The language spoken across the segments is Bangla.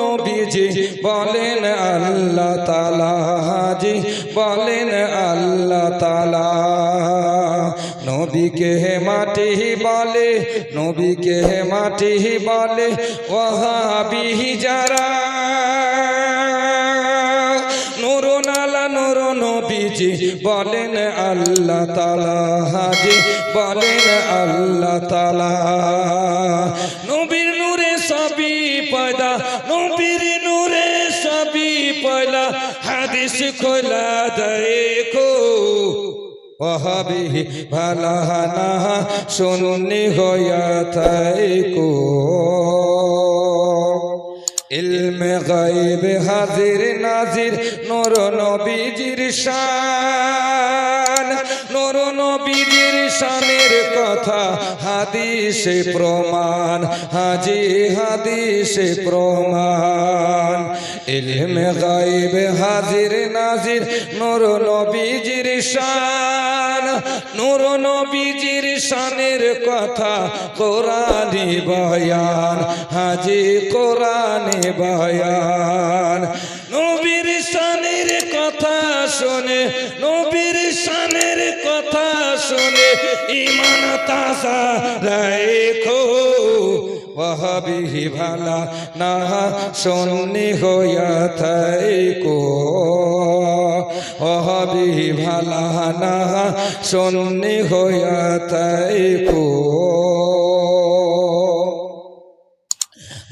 নবীজি বলেন আল্লাহ তালা জি বলেন আল্লাহ তালা নবীকে হে মাটি বলে, নবীকে হে মাটি বলে ওহাবি যারা। নালা নবীজি বলেন আল্লাহ তালা জি বলেন আল্লাহ তালা নবীর নূরে সবই পয়দা নবীর নূরে সবই পয়লা, হাদিস খোলা দেখো ওহাবি ভালা না শুননি হইয়া থাইকো ইলমে গাইব হাজির নাজির, নর নবীজির নর নবীজির শানের কথা হাদিসে প্রমাণ, হাজি হাদিসে প্রমাণ। ইলমে গাইব হাজির নাজির, নর নবীজির শান। নূর নবীজির শানের কথা, কোরআনে বয়ান, হাজি কোরআনে বয়ান। নবীর শানের কথা শুনে, নবীর শুনে ইমান তাজা রেখো ওহাবি ভালা, না শুননি হইয়া থাইকো। ওহাবি ভালা, না শুননি হইয়া থাইকো।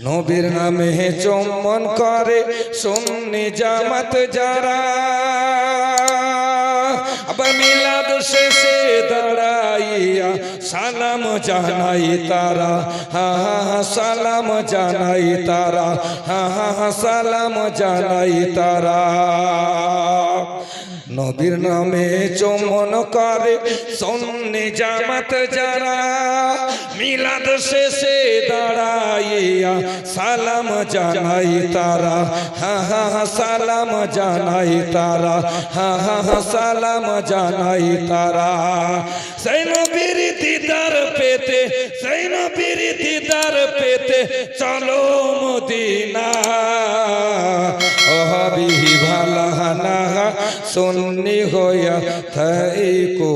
নবীর নামে চুম্বন করে সুন্নি জামাত যারা। মিলাদ শেষে দাঁড়াইয়া সালাম জানাই তারা। হা হা সালাম জানাই তারা। হা হা, সালাম জানাই তারা। নবীর নামে চমন করে, সন্নি জামাত যারা, মিলাদ শেষে দাঁড়াইয়া সালাম জানাই তারা। হা হা সালাম জানাই তারা। হা হা সালাম জানাই তারা। সেই নবীর দিদার পেতে, সেই নবীর দিদার পেতে চলো মদিনা। না সুন্নি হইয়া থাইকো।